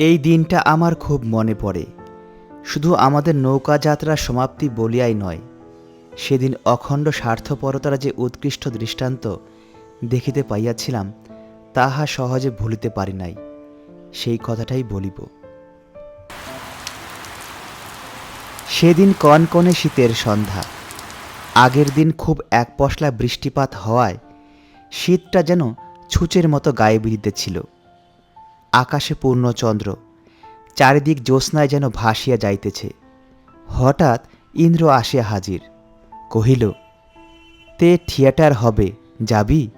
এই দিনটা আমার খুব মনে পড়ে। শুধু আমাদের নৌকা যাত্রার সমাপ্তি বলিয়াই নয়, সেদিন অখণ্ড স্বার্থপরতার যে উৎকৃষ্ট দৃষ্টান্ত দেখিতে পাইয়াছিলাম, তাহা সহজে ভুলিতে পারি নাই, সেই কথাটাই বলিব। সেদিন কনকনে শীতের সন্ধ্যা, আগের দিন খুব এক পশলা বৃষ্টিপাত হওয়ায় শীতটা যেন ছুঁচের মতো গায়ে বিঁধিতেছিল। আকাশে পূর্ণচন্দ্র চারিদিক জ্যোৎস্নায় যেন ভাসিয়া যাইতেছে। হঠাৎ ইন্দ্র আসিয়া হাজির। কহিল, তে থিয়েটার হবে, যাবি?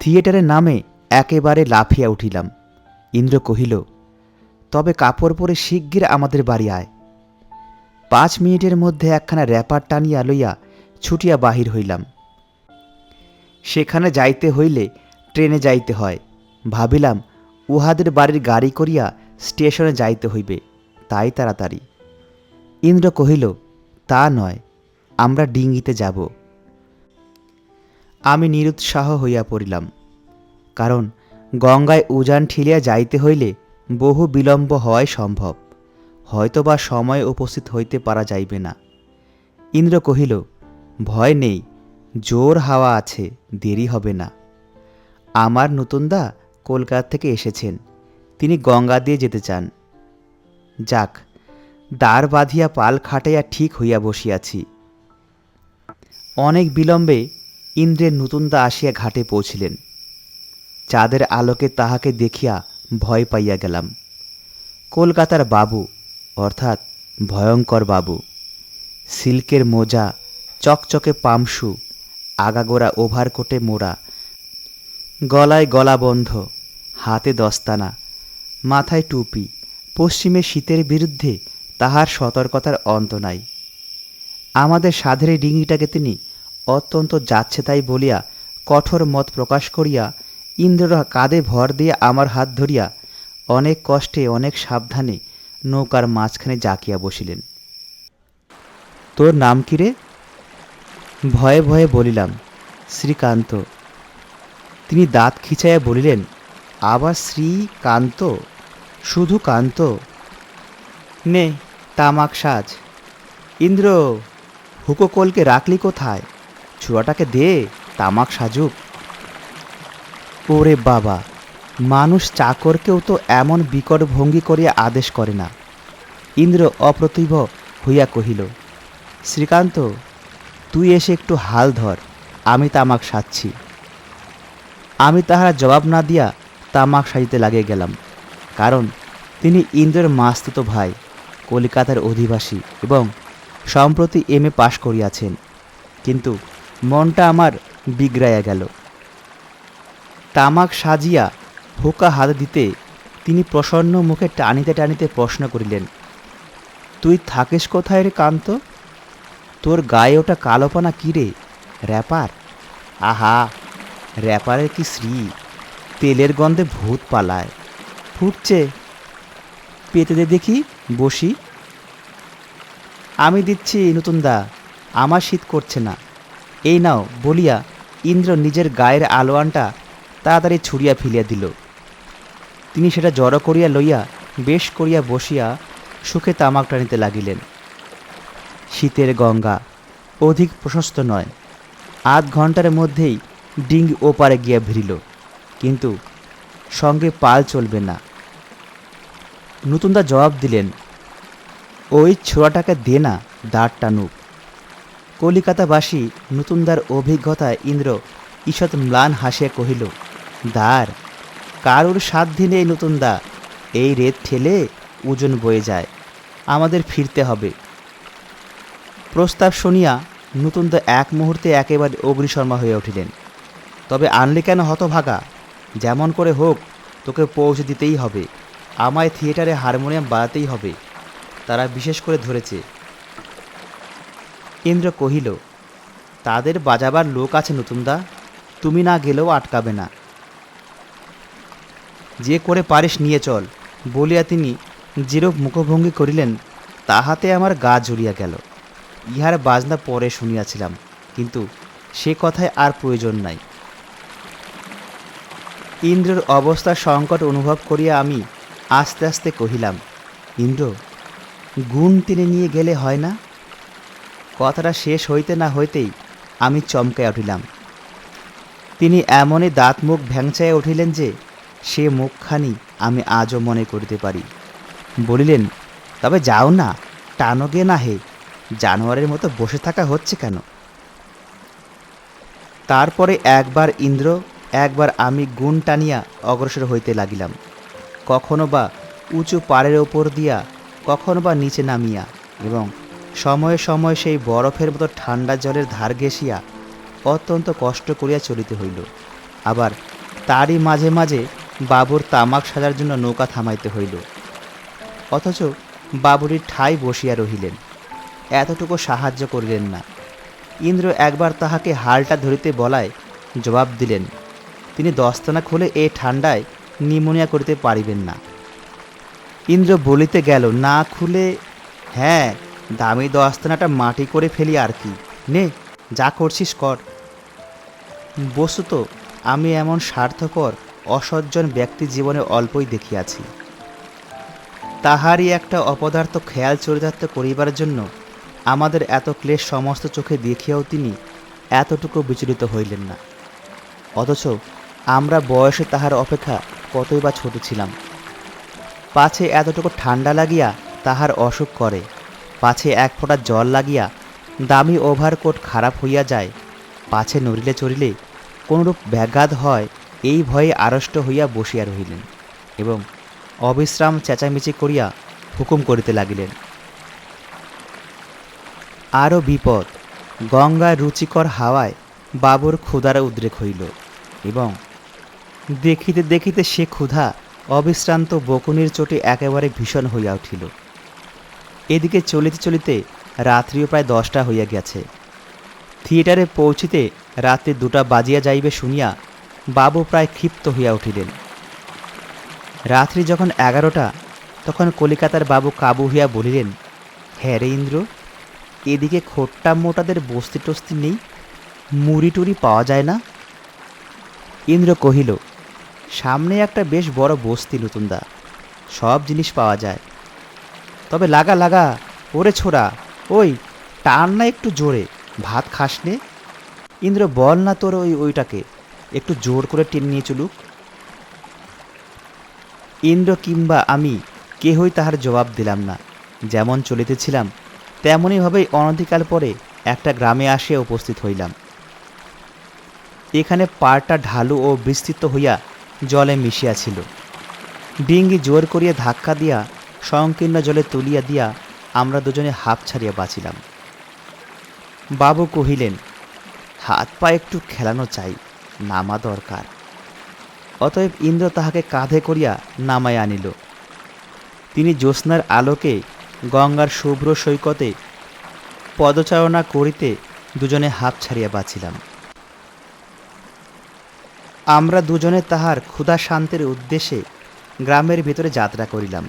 থিয়েটারের নামে একেবারে লাফিয়া উঠিলাম। ইন্দ্র কহিল, তবে কাপড় পরে শিগগির আমাদের বাড়ি আয়। পাঁচ মিনিটের মধ্যে একখানা র্যাপার টানিয়া লইয়া ছুটিয়া বাহির হইলাম। সেখানে যাইতে হইলে ট্রেনে যাইতে হয়। ভাবিলাম উহাদের বাড়ির গাড়ি করিয়া স্টেশনে যাইতে হইবে, তাই তাড়াতাড়ি। ইন্দ্র কহিল, তা নয়, আমরা ডিঙ্গিতে যাব। আমি নিরুৎসাহ হইয়া পড়িলাম, কারণ গঙ্গায় উজান ঠিলিয়া যাইতে হইলে বহু বিলম্ব হওয়াই সম্ভব, হয়তোবা সময় উপস্থিত হইতে পারা যাইবে না। ইন্দ্র কহিল, ভয় নেই, জোর হাওয়া আছে, দেরি হবে না। আমার নতুনদা কলকাতা থেকে এসেছেন। তিনি গঙ্গা দিয়ে যেতে চান। যাক, দ্বার বাঁধিয়া পাল খাটাইয়া ঠিক হইয়া বসিয়াছি। অনেক বিলম্বে ইন্দ্রের নতুনদা আসিয়া ঘাটে পৌঁছিলেন। চাঁদের আলোকে তাহাকে দেখিয়া ভয় পাইয়া গেলাম। কলকাতার বাবু, অর্থাৎ ভয়ঙ্কর বাবু, সিল্কের মোজা, চকচকে পামসু আগাগোড়া ওভারকোটে মোড়া, গলায় গলাবন্ধ হাতে দস্তানা, মাথায় টুপি, পশ্চিমে শীতের বিরুদ্ধে তাহার সতর্কতার অন্ত নাই। আমাদের সাধের ডিঙিটাকে তিনি অত্যন্ত যাচ্ছে তাই বলিয়া কঠোর মত প্রকাশ করিয়া ইন্দ্র কাঁধে ভর দিয়ে আমার হাত ধরিয়া অনেক কষ্টে, অনেক সাবধানে নৌকার মাঝখানে জাকিয়া বসিলেন। তোর নাম কি রে? ভয়ে ভয়ে বলিলাম, শ্রীকান্ত। তিনি দাঁত খিচাইয়া বলিলেন আবার শ্রীকান্ত শুধু কান্ত? নে, তামাক সাজ। ইন্দ্র, হুকোকলকে রাখলি কোথায়? ছুয়াটাকে দে, তামাক সাজুক। ওরে বাবা, মানুষ চাকরকেও তো এমন বিকট ভঙ্গি করিয়া আদেশ করে না। ইন্দ্র অপ্রতিভ হইয়া কহিল, শ্রীকান্ত, তুই এসে একটু হাল ধর, আমি তামাক সাজছি। আমি তাহার জবাব না দিয়া তামাক সাজিতে লাগিয়ে গেলাম। কারণ তিনি ইন্দ্রের মাস্তুত ভাই, কলিকাতার অধিবাসী এবং সম্প্রতি এম এ পাশ করিয়াছেন। কিন্তু মনটা আমার বিগড়াইয়া গেল। তামাক সাজিয়া হুকা হাত দিতে তিনি প্রসন্ন মুখে টানিতে টানিতে প্রশ্ন করিলেন, তুই থাকিস কোথায় রে কান্ত? তোর গায়ে ওটা কালোপানা কী রে? র্যাপার? আহা, র্যাপারের কি শ্রী? তেলের গন্ধে ভূত পালায়। ফুটছে। পেতে দে দেখি, বসি। আমি দিচ্ছি, নতুনদা, আমার শীত করছে না। এই নাও, বলিয়া ইন্দ্র নিজের গায়ের আলোয়ানটা তাড়াতাড়ি ছুড়িয়া ফেলিয়া দিল। তিনি সেটা জড়ো করিয়া লইয়া, বেশ করিয়া বসিয়া সুখে তামাক টানিতে লাগিলেন। শীতের গঙ্গা অধিক প্রশস্ত নয়। আধ ঘণ্টার মধ্যেই ডিঙ্গি ওপারে গিয়া ভিড়িল। কিন্তু সঙ্গে পাল চলবে না। নতুনদা জবাব দিলেন, ওই ছোড়াটাকে দে না, দাঁড় টানুক। কলিকাতাবাসী নতুনদার অভিজ্ঞতায় ইন্দ্র ঈষৎ ম্লান হাসিয়া কহিল দ্বার কারুর সাধ্যে নেই নতুনদা, এই রেত ঠেলে ওজন বয়ে যায়, আমাদের ফিরতে হবে। প্রস্তাব শুনিয়া নতুনদা এক মুহূর্তে একেবারে অগ্নিশর্মা হয়ে উঠিলেন, তবে আনলে কেন হতভাগা? যেমন করে হোক, তোকে পৌঁছে দিতেই হবে। আমায় থিয়েটারে হারমোনিয়াম বাজাতেই হবে, তারা বিশেষ করে ধরেছে। ইন্দ্র কহিল, তাদের বাজাবার লোক আছে নতুনদা, তুমি না গেলেও আটকাবে না। যে করে পারিস নিয়ে চল। বলিয়া তিনি যেরূপ মুখভঙ্গি করিলেন, তাহাতে আমার গা জুড়িয়া গেল। ইহার বাজনা পরে শুনিয়াছিলাম, কিন্তু সে কথায় আর প্রয়োজন নাই। ইন্দ্রের অবস্থার সংকট অনুভব করিয়া আমি আস্তে আস্তে কহিলাম, ইন্দ্র, গুণ টেনে নিয়ে গেলে হয় না? কথাটা শেষ হইতে না হইতেই আমি চমকায় উঠিলাম। তিনি এমনই দাঁত মুখ ভ্যাংচাইয়া উঠিলেন যে, সে মুখখানি আমি আজও মনে করিতে পারি। বলিলেন, তবে যাও না, টানো গে না হে, জানোয়ারের মতো বসে থাকা হচ্ছে কেন? তারপরে একবার ইন্দ্র একবার আমি গুণ টানিয়া অগ্রসর হইতে লাগিলাম। কখনো বা উঁচু পাড়ের ওপর দিয়া, কখনো বা নিচে নামিয়া এবং সময়ে সময়ে সেই বরফের মতো ঠান্ডা জলের ধার ঘেঁষিয়া অত্যন্ত কষ্ট করিয়া চলিতে হইল। আবার তারই মাঝে মাঝে বাবুর তামাক সাজার জন্য নৌকা থামাইতে হইল। অথচ বাবুরির ঠাই বসিয়া রহিলেন। এতটুকু সাহায্য করিলেন না। ইন্দ্র একবার তাহাকে হালটা ধরিতে বলায় জবাব দিলেন তিনি দস্তানা খুলে এ ঠান্ডায় নিমোনিয়া করিতে পারিবেন না। ইন্দ্র বলিতে গেল, না খুলে? হ্যাঁ দামি দস্তানাটা মাটি করে ফেলি আর কি। নে, যা করছিস কর। বস্তুত, আমি এমন স্বার্থকর অসজ্জন ব্যক্তি জীবনে অল্পই দেখিয়াছি। তাহারই একটা অপদার্থ খেয়াল চরিতার্থ করিবার জন্য আমাদের এত ক্লেশ সমস্ত চোখে দেখিয়াও তিনি এতটুকু বিচলিত হইলেন না। অথচ আমরা বয়সে তাহার অপেক্ষা কতই বা ছোট ছিলাম। পাছে এতটুকু ঠান্ডা লাগিয়া তাহার অসুখ করে, পাছে এক ফোঁটা জল লাগিয়া দামি ওভারকোট খারাপ হইয়া যায়, পাছে নড়িলে চড়িলে কোনরূপ ব্যাঘাত হয় এই ভয়ে আড়ষ্ট হইয়া বসিয়া রহিলেন এবং অবিশ্রাম চেঁচামেচি করিয়া হুকুম করিতে লাগিলেন। আরও বিপদ গঙ্গার রুচিকর হাওয়ায় বাবুর ক্ষুধার উদ্রেক হইল এবং দেখিতে দেখিতে সে ক্ষুধা, অবিশ্রান্ত বকুনির চোটে একেবারে ভীষণ হইয়া উঠিল। এদিকে চলিতে চলিতে রাত্রিও প্রায় দশটা হইয়া গেছে থিয়েটারে পৌঁছিতে রাত্রি দুটা বাজিয়া যাইবে শুনিয়া বাবু প্রায় ক্ষিপ্ত হইয়া উঠিলেন। রাত্রি যখন এগারোটা, তখন কলিকাতার বাবু কাবু হইয়া বলিলেন হ্যাঁ রে ইন্দ্র, এদিকে খোট্টা মোটাদের বস্তি টস্তি নেই? মুড়ি টুরি পাওয়া যায় না? ইন্দ্র কহিল সামনে একটা বেশ বড় বস্তি, নতুনদা। সব জিনিস পাওয়া যায়। তবে লাগা লাগা, ওরে ছোড়া, ওই, টান না একটু জোরে। ভাত খাস নে। ইন্দ্র, বল না তোর ওই ওইটাকে। একটু জোর করে টেনে নিয়ে চলুক। ইন্দ্র কিংবা আমি কেহই তাহার জবাব দিলাম না। যেমন চলিতেছিলাম, তেমনইভাবেই অনধিকাল পরে একটা গ্রামে আসিয়া উপস্থিত হইলাম। এখানে পাড়টা ঢালু ও বিস্তৃত হইয়া জলে মিশিয়াছিল ডিঙ্গি জোর করিয়া ধাক্কা দিয়া, সংকীর্ণ জলে তুলিয়া দিয়া আমরা দুজনে হাঁপ ছাড়িয়া বাঁচিলাম। বাবু কহিলেন, হাত পা একটু খেলানো চাই, নামা দরকার। অতএব ইন্দ্র তাহাকে কাঁধে করিয়া নামায় আনিল। তিনি জ্যোৎস্নার আলোকে গঙ্গার শুভ্র সৈকতে পদচারণা করিতে দুজনে হাঁপ ছাড়িয়া বাঁচিলাম। আমরা দুজনে তাহার ক্ষুধা শান্তির উদ্দেশ্যে গ্রামের ভিতরে যাত্রা করিলাম।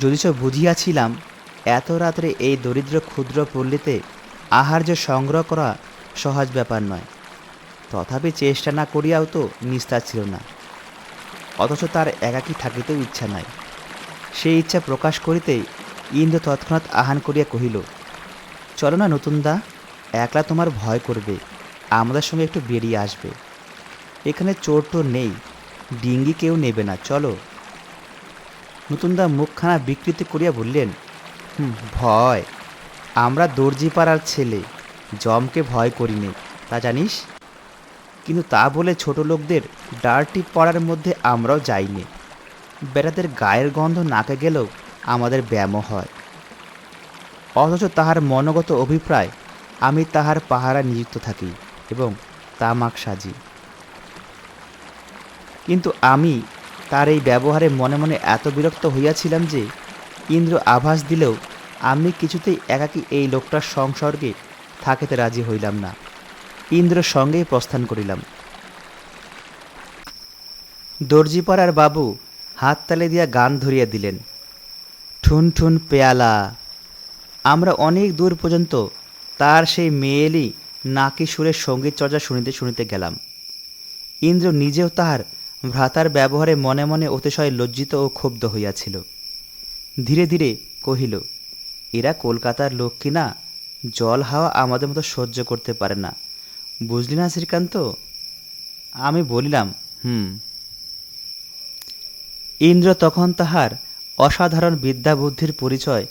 যদিচ বুঝিয়াছিলাম, এত রাত্রে এই দরিদ্র ক্ষুদ্র পল্লীতে আহার্য সংগ্রহ করা সহজ ব্যাপার নয়। তথাপি চেষ্টা না করিয়াও তো নিস্তার ছিল না। অথচ তার একাকী থাকিতেও ইচ্ছা নাই। সেই ইচ্ছা প্রকাশ করিতেই ইন্দ্র তৎক্ষণাৎ আহান করিয়া কহিল, চলো না নতুন দা, একলা তোমার ভয় করবে, আমাদের সঙ্গে একটু বেরিয়ে আসবে। এখানে চোর টোর নেই ডিঙ্গি কেউ নেবে না চলো। নতুনদা মুখখানা বিকৃতি করিয়া বললেন "হুম, ভয়। আমরা দর্জিপাড়ার ছেলে জমকে ভয় করিনি তা জানিস? কিন্তু তা বলে ছোট লোকদের ডার্টি পড়ার মধ্যে আমরাও যাইনি বেটাদের গায়ের গন্ধ নাকে গেলেও আমাদের ব্যায়ামও হয়। অথচ তাহার মনোগত অভিপ্রায় আমি তাহার পাহারা নিযুক্ত থাকি এবং তামাক সাজি। কিন্তু আমি তার এই ব্যবহারে মনে মনে এত বিরক্ত হইয়াছিলাম যে ইন্দ্র আভাস দিলেও আমি কিছুতেই একাকী এই লোকটার সংসর্গে থাকিতে রাজি হইলাম না। ইন্দ্র সঙ্গেই প্রস্থান করিলাম। দর্জিপাড়ার বাবু হাততালে দিয়া গান ধরিয়া দিলেন, ঠুন ঠুন পেয়ালা, আমরা অনেক দূর পর্যন্ত তার সেই মেয়েলি নাকি সুরের সংগীত চর্চা শুনিতে শুনিতে গেলাম। ইন্দ্র নিজেও তাহার ভ্রাতার ব্যবহারে মনে মনে অতিশয় লজ্জিত ও ক্ষুব্ধ হইয়াছিল। ধীরে ধীরে কহিল, এরা কলকাতার লোক কিনা জল হাওয়া আমাদের মতো সহ্য করতে পারে না। বুঝলি না শ্রীকান্ত? আমি বলিলাম, হুম। ইন্দ্র তখন তাহার অসাধারণ বিদ্যা বুদ্ধির পরিচয়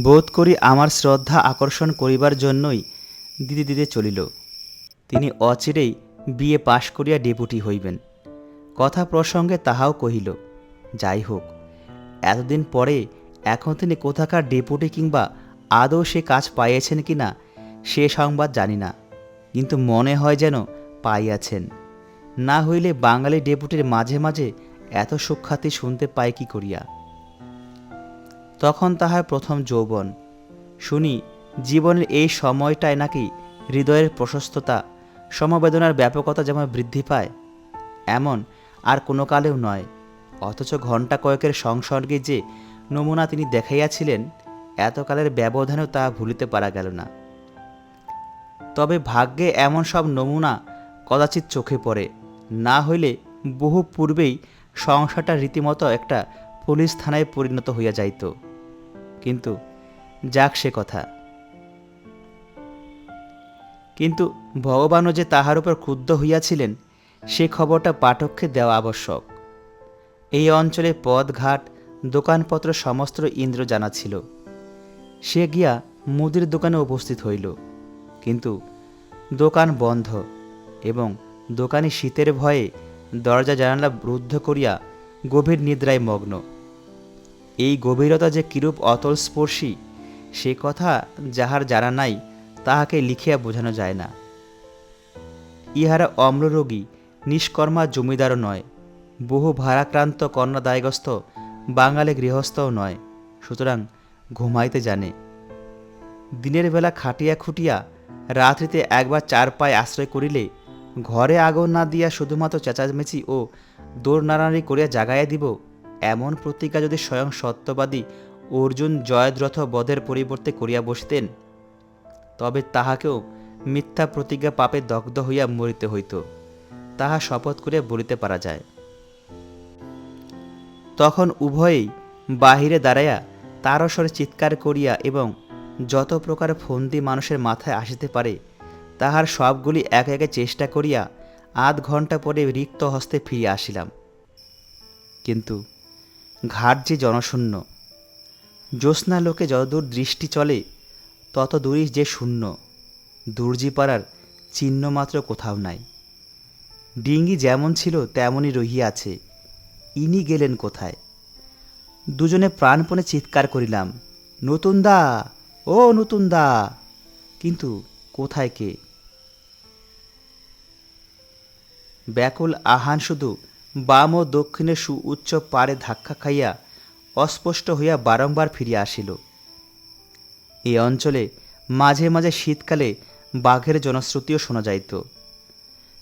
বোধ করি আমার শ্রদ্ধা আকর্ষণ করিবার জন্যই দিদি দিতে চলিল। তিনি অচিরেই বিয়ে পাশ করিয়া ডেপুটি হইবেন। কথা প্রসঙ্গে তাহাও কহিল, যাই হোক, এতদিন পরে এখন তিনি কোথাকার ডেপুটি কিংবা আদৌ সে কাজ পাইয়াছেন কি না, সে সংবাদ জানি না। কিন্তু মনে হয় যেন পাইয়াছেন। না হইলে বাঙালি ডেপুটির মাঝে মাঝে এত সুখ্যাতি শুনতে পায় কি করিয়া? তখন তাহার প্রথম যৌবন। শুনি, জীবনের এই সময়টায় নাকি হৃদয়ের প্রশস্ততা, সমবেদনার ব্যাপকতা যেমন বৃদ্ধি পায়, এমন আর কোনো কালেও নয়। অথচ ঘণ্টা কয়েকের সংসর্গে যে নমুনা তিনি দেখাইয়াছিলেন, এতকালের ব্যবধানেও তা ভুলিতে পারা গেল না। তবে ভাগ্যে এমন সব নমুনা কদাচিৎ চোখে পড়ে। না হইলে বহু পূর্বেই সংসারটা রীতিমতো একটা পুলিশ থানায় পরিণত হইয়া যাইত। কিন্তু যাক সে কথা। কিন্তু ভগবানও যে তাহার উপর ক্রুদ্ধ হইয়াছিলেন সে খবরটা পাঠককে দেওয়া আবশ্যক। এই অঞ্চলে পথঘাট দোকানপত্র সমস্ত ইন্দ্র জানা ছিল। সে গিয়া মুদির দোকানে উপস্থিত হইল। কিন্তু দোকান বন্ধ এবং দোকানি শীতের ভয়ে দরজা জানালা রুদ্ধ করিয়া গভীর নিদ্রায় মগ্ন। এই গভীরতা যে কিরূপ অতলস্পর্শী, সে কথা যাহার জানা নাই, তাহাকে লিখিয়া বোঝানো যায় না। ইহারা অম্লরোগী নিষ্কর্মা জমিদারও নয়, বহু ভারাক্রান্ত কন্যাদায়গ্রস্ত বাঙালি গৃহস্থও নয়, সুতরাং ঘুমাইতে জানে। দিনের বেলা খাটিয়া খুটিয়া রাত্রিতে একবার চার পায়ে আশ্রয় করিলে ঘরে আগুন না দিয়া শুধুমাত্র চেঁচামেচি ও দৌড় নাড়ানাড়ি করিয়া জাগাইয়া দিব, এমন প্রতিজ্ঞা যদি স্বয়ং সত্যবাদী অর্জুন জয়দ্রথ বধের পরিবর্তে করিয়া বসতেন, তবে তাহাকেও মিথ্যা প্রতিজ্ঞা পাপে দগ্ধ হইয়া মরিতে হইত। তাহা শপথ করে বলিতে পারা যায়। তখন উভয়েই বাহিরে দাঁড়াইয়া তারস্বরে চিৎকার করিয়া এবং যত প্রকার ফন্দি মানুষের মাথায় আসিতে পারে, তাহার সবগুলি এক একে চেষ্টা করিয়া আধ ঘণ্টা পরে রিক্ত হস্তে ফিরিয়া আসিলাম। কিন্তু ঘাট যে জনশূন্য, জ্যোৎস্না লোকে যতদূর দৃষ্টি চলে তত দূরই যে শূন্য, দুর্জিপাড়ার চিহ্ন মাত্র কোথাও নাই। ডিঙ্গি যেমন ছিল, তেমনই রহিয়াছে ইনি গেলেন কোথায়? দুজনে প্রাণপণে চিৎকার করিলাম নতুন দা ও নতুন দা কিন্তু কোথায় কে? ব্যাকুল আহান শুধু বাম ও দক্ষিণের সুউচ্চ পাড়ে ধাক্কা খাইয়া অস্পষ্ট হইয়া বারংবার ফিরিয়া আসিল। এই অঞ্চলে মাঝে মাঝে শীতকালে বাঘের জনশ্রুতিও শোনা যাইত।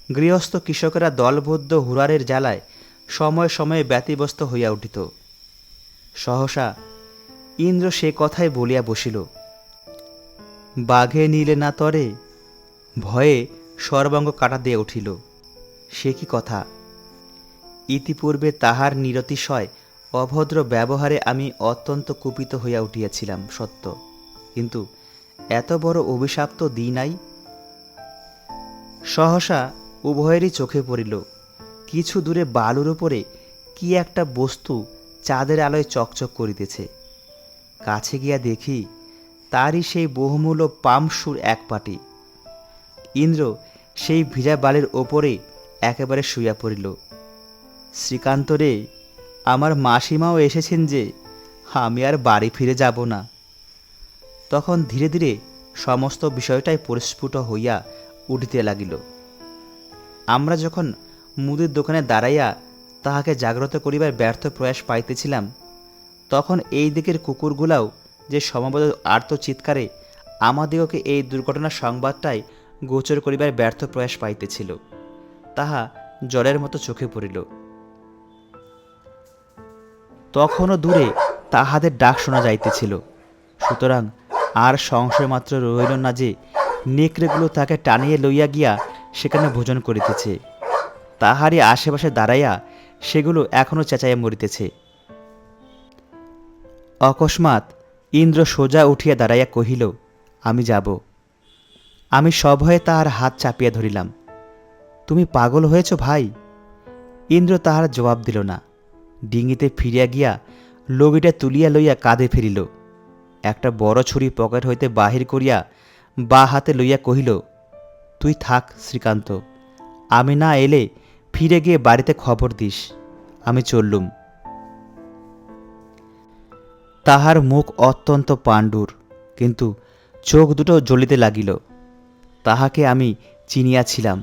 গৃহস্থ কৃষকেরা দলবদ্ধ হুরারের জ্বালায় সময় সময়ে ব্যতিব্যস্ত হইয়া উঠিত। সহসা ইন্দ্র সে কথাই বলিয়া বসিল, বাঘে নিলে না তরে? ভয়ে সর্বাঙ্গ কাটা দিয়ে উঠিল। সে কি কথা? ইতিপূর্বে তাহার নিরতিশয় অভদ্র ব্যবহারে আমি অত্যন্ত কুপিত হইয়া উঠিয়াছিলাম, সত্য। কিন্তু এত বড় অভিশাপ তো দিই নাই। সহসা উভয়েরই চোখে পড়িল। কিছু দূরে বালুর উপরে কি একটা বস্তু চাঁদের আলোয় চকচক করিতেছে। কাছে গিয়া দেখি তারই সেই বহুমূল্য পামসুর এক পাটি। ইন্দ্র সেই ভিজা বালির ওপরে একেবারে শুইয়া পড়িল। শ্রীকান্ত রে, আমার মাসিমাও এসেছেন যে, আমি আর বাড়ি ফিরে যাব না। তখন ধীরে ধীরে সমস্ত বিষয়টাই পরিস্ফুট হইয়া উঠিতে লাগিল। আমরা যখন মুদির দোকানে দাঁড়াইয়া তাহাকে জাগ্রত করিবার ব্যর্থ প্রয়াস পাইতেছিলাম, তখন এই দিকের কুকুরগুলাও যে সমবেত আর্ত চিৎকারে আমাদিগকে এই দুর্ঘটনার সংবাদটাই গোচর করিবার ব্যর্থ প্রয়াস পাইতেছিল, তাহা জলের মতো চোখে পড়িল। তখনও দূরে তাহাদের ডাক শোনা যাইতেছিল, সুতরাং আর সংশয় মাত্র রহিল না যে নেকড়েগুলো তাকে টানিয়ে লইয়া গিয়া সেখানে ভোজন করিতেছে। তাহারই আশেপাশে দাঁড়াইয়া সেগুলো এখনও চেঁচাইয়া মরিতেছে। অকস্মাৎ ইন্দ্র সোজা উঠিয়া দাঁড়াইয়া কহিল, আমি যাব। আমি সভয়ে তাহার হাত চাপিয়া ধরিলাম। তুমি পাগল হয়েছ ভাই? ইন্দ্র তাহার জবাব দিল না। ডিঙিতে ফিরিয়া গিয়া লগিটা তুলিয়া লইয়া কাঁধে ফিরিল। একটা বড় ছুরি পকেট হইতে বাহির করিয়া বা হাতে লইয়া কহিল তুই থাক, শ্রীকান্ত। আমি না এলে ফিরে গিয়ে বাড়িতে খবর দিস। আমি চললুম। তাহার মুখ অত্যন্ত পাণ্ডুর, কিন্তু চোখ দুটো জ্বলিতে লাগিল। তাহাকে আমি চিনিয়াছিলাম।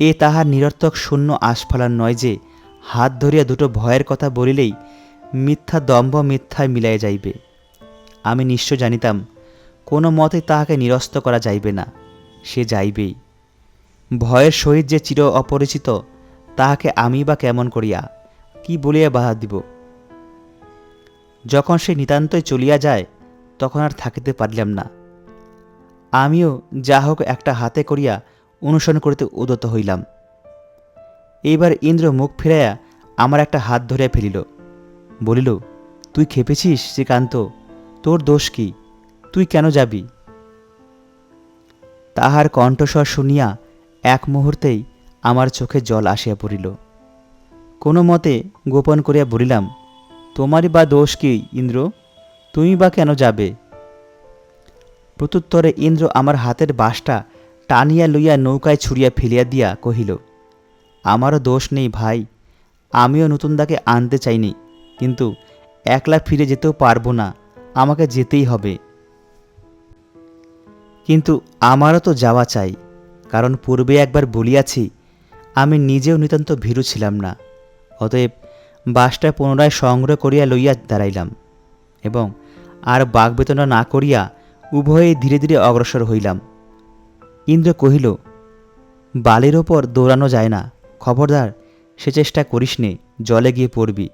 এ তাহার নিরর্থক শূন্য আস্ফালার নয় যে, হাত ধরিয়া দুটো ভয়ের কথা বলিলেই মিথ্যা দম্ভ মিথ্যায় মিলাইয়া যাইবে। আমি নিশ্চয় জানিতাম, কোনো মতে তাহাকে নিরস্ত করা যাইবে না। সে যাইবেই। ভয়ের সহিত যে চির অপরিচিত, তাহাকে আমি বা কেমন করিয়া, কি বলিয়া বাধা দিব? যখন সে নিতান্তই চলিয়া যায়, তখন আর থাকিতে পারিলাম না। আমিও যা হোক একটা হাতে করিয়া অনুসরণ করিতে উদত হইলাম। এইবার ইন্দ্র মুখ ফিরাইয়া আমার একটা হাত ধরিয়া ফেলিল। বলিল, তুই খেপেছিস শ্রীকান্ত? তোর দোষ কি? তুই কেন যাবি? তাহার কণ্ঠস্বর শুনিয়া এক মুহূর্তেই আমার চোখে জল আসিয়া পড়িল। কোনো মতে গোপন করিয়া বলিলাম, তোমারই বা দোষ কি, ইন্দ্র? তুমি বা কেন যাবে? প্রত্যুত্তরে ইন্দ্র আমার হাতের বাঁশটা টানিয়া লইয়া নৌকায় ছুড়িয়া ফেলিয়া দিয়া কহিল, আমারও দোষ নেই ভাই, আমিও নতুনদাকে আনতে চাইনি, কিন্তু একলা ফিরে যেতেও পারব না, আমাকে যেতেই হবে। কিন্তু আমারও তো যাওয়া চাই, কারণ পূর্বে একবার বলিয়াছি, আমি নিজেও নিতান্ত ভীরু ছিলাম না। অতএব বাসটা পুনরায় সংগ্রহ করিয়া লইয়া দাঁড়াইলাম এবং আর বাগবেতনা না করিয়া উভয়ে ধীরে ধীরে অগ্রসর হইলাম। ইন্দ্র কহিল, বালির ওপর দৌড়ানো যায় না, খবরদার, সে চেষ্টা করিস নে, জলে গিয়ে পড়বি।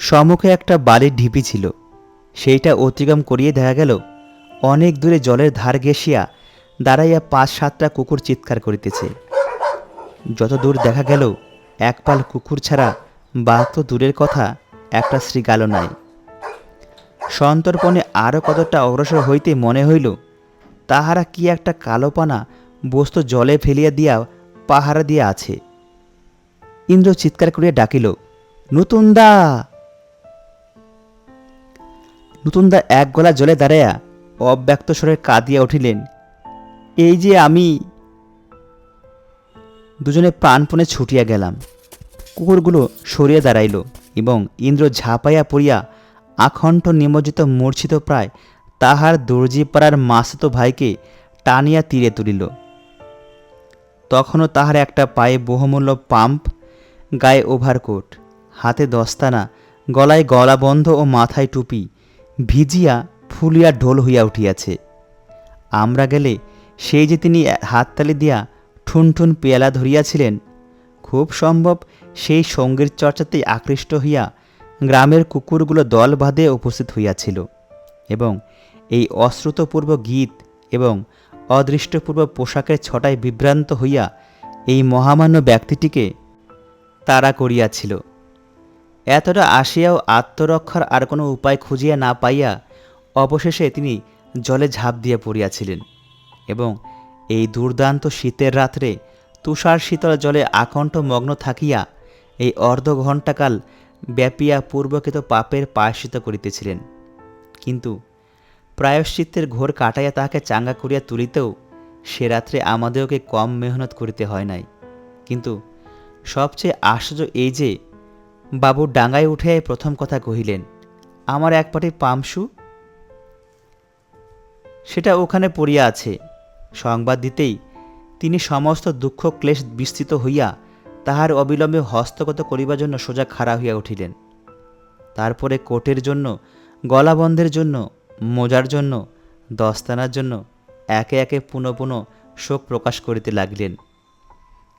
সম্মুখে একটা বালির ঢিপি ছিল, সেইটা অতিক্রম করিয়ে দেখা গেল অনেক দূরে জলের ধার ঘেঁষিয়া দাঁড়াইয়া পাঁচ সাতটা কুকুর চিৎকার করিতেছে। যত দূর দেখা গেল, এক পাল কুকুর ছাড়া বাঘ তো দূরের কথা একটা শ্রীগালও নাই। সন্তর্পণে আরও কতটা অগ্রসর হইতে মনে হইল, তাহারা কি একটা কালোপানা বস্তু জলে ফেলিয়া দিয়া পাহারা দিয়া আছে। ইন্দ্র চিৎকার করিয়া ডাকিল, নতুন দা! নতুন দা এক গলা জলে দাঁড়াইয়া অব্যক্ত স্বরে কাঁদিয়া উঠিলেন, এই যে আমি! দুজনে প্রাণপণে ছুটিয়া গেলাম। কুকুরগুলো সরিয়া দাঁড়াইল এবং ইন্দ্র ঝাঁপাইয়া পড়িয়া আখণ্ড নিমজ্জিত মূর্ছিত প্রায় তাহার দর্জিপাড়ার মাসতো ভাইকে টানিয়া তীরে তুলিল। তখনও তাহার একটা পায়ে বহুমূল্য পাম্প, গায়ে ওভারকোট, হাতে দস্তানা, গলায় গলাবন্ধ ও মাথায় টুপি ভিজিয়া ফুলিয়া ঢোল হইয়া উঠিয়াছে। আমরা গেলে সেই যে তিনি হাততালি দিয়া ঠুনঠুন পেয়ালা ধরিয়াছিলেন, খুব সম্ভব সেই সংগীত চর্চাতেই আকৃষ্ট হইয়া গ্রামের কুকুরগুলো দল বাঁধে উপস্থিত হইয়াছিল এবং এই অশ্রুতপূর্ব গীত এবং অদৃষ্টপূর্ব পোশাকের ছটায় বিভ্রান্ত হইয়া এই মহামান্য ব্যক্তিটিকে তাড়া করিয়াছিল। এতটা আসিয়াও আত্মরক্ষার আর কোনো উপায় খুঁজিয়া না পাইয়া অবশেষে তিনি জলে ঝাঁপ দিয়া পড়িয়াছিলেন এবং এই দুর্দান্ত শীতের রাত্রে তুষার শীতল জলে আকণ্ঠ মগ্ন থাকিয়া এই অর্ধ ঘণ্টাকাল ব্যাপিয়া পূর্বকৃত পাপের পায়সিত করিতেছিলেন। কিন্তু প্রায়শ্চিত্তের ঘোর কাটাইয়া তাহাকে চাঙ্গা করিয়া তুলিতেও সে রাত্রে আমাদেরকে কম মেহনত করিতে হয় নাই। কিন্তু সবচেয়ে আশ্চর্য এই যে, বাবু ডাঙ্গায় উঠে প্রথম কথা কহিলেন, আমার এক পাটি পামসু? সেটা ওখানে পড়িয়া আছে। সংবাদ দিতেই তিনি সমস্ত দুঃখ ক্লেশ বিস্তৃত হইয়া তাহার অবিলম্বে হস্তগত করিবার জন্য সোজা খাড়া হইয়া উঠিলেন। তারপরে কোটের জন্য, গলাবন্ধের জন্য, মোজার জন্য, দস্তানার জন্য একে একে পুনঃ পুনঃ শোক প্রকাশ করিতে লাগিলেন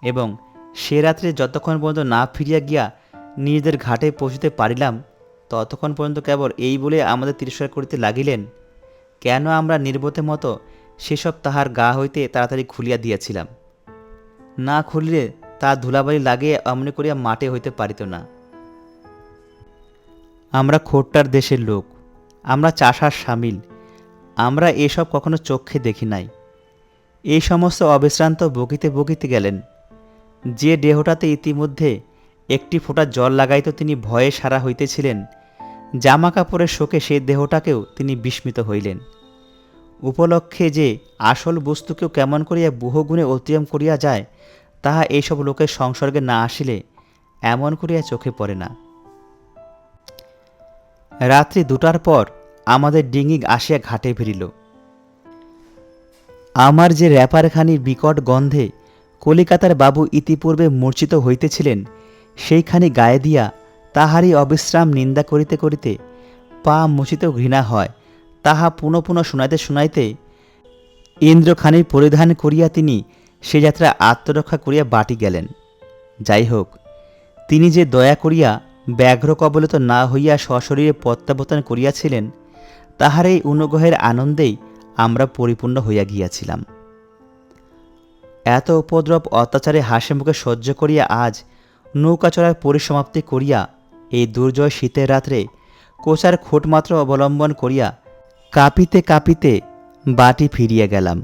এবং সে রাত্রে যতক্ষণ পর্যন্ত না ফিরিয়া গিয়া নিজেদের ঘাটে পৌঁছিতে পারিলাম, ততক্ষণ পর্যন্ত কেবল এই বলে আমাদের তিরস্কার করিতে লাগিলেন কেন আমরা নির্বোধের মতো সেসব তাহার গা হইতে তাড়াতাড়ি খুলিয়া দিয়াছিলাম? না খুলিলে তা ধুলাবালি লাগিয়ে অমনি করিয়া মাঠে হইতে পারিত না। আমরা খোট্টার দেশের লোক, আমরা চাষার সামিল, আমরা এসব কখনো চোখে দেখি নাই। এই সমস্ত অবিশ্রান্ত বকিতে বকিতে গেলেন। যে দেহটাতে ইতিমধ্যে একটি ফোঁটা জল লাগাইত তিনি ভয়ে সারা হইতেছিলেন জামা কাপড়ের শোকে সেই দেহটাকেও তিনি বিস্মিত হইলেন। উপলক্ষে যে আসল বস্তুকেও কেমন করিয়া বহুগুণে অতিয়ম করিয়া যায়, তাহা এইসব লোকের সংসর্গে না আসিলে এমন করিয়া চোখে পড়ে না। রাত্রি দুটার পর আমাদের ডিঙি আসিয়া ঘাটে ফিরিল। আমার যে র্যাপারখানির বিকট গন্ধে কলিকাতার বাবু ইতিপূর্বে মূর্ছিত হইতেছিলেন, সেইখানি গায়ে দিয়া তাহারই অবিশ্রাম নিন্দা করিতে করিতে পা মুছিত ঘৃণা হয়। তাহা পুনঃ পুনঃ শুনাইতে শুনাইতে ইন্দ্রখানির পরিধান করিয়া তিনি সে যাত্রা আত্মরক্ষা করিয়া বাটি গেলেন। যাই হোক তিনি যে দয়া করিয়া ব্যাঘ্র কবলিত না হইয়া সশরীরে প্রত্যাবর্তন করিয়াছিলেন, তাহার এই অনুগ্রহের আনন্দেই আমরা পরিপূর্ণ হইয়া গিয়াছিলাম। এত উপদ্রব অত্যাচারে হাসি মুখে সহ্য করিয়া আজ নৌকা চড়ার পরিসমাপ্তি করিয়া এই দুর্জয় শীতের রাত্রে কোচার খোটমাত্র অবলম্বন করিয়া কাঁপিতে কাঁপিতে বাটি ফিরিয়া গেলাম।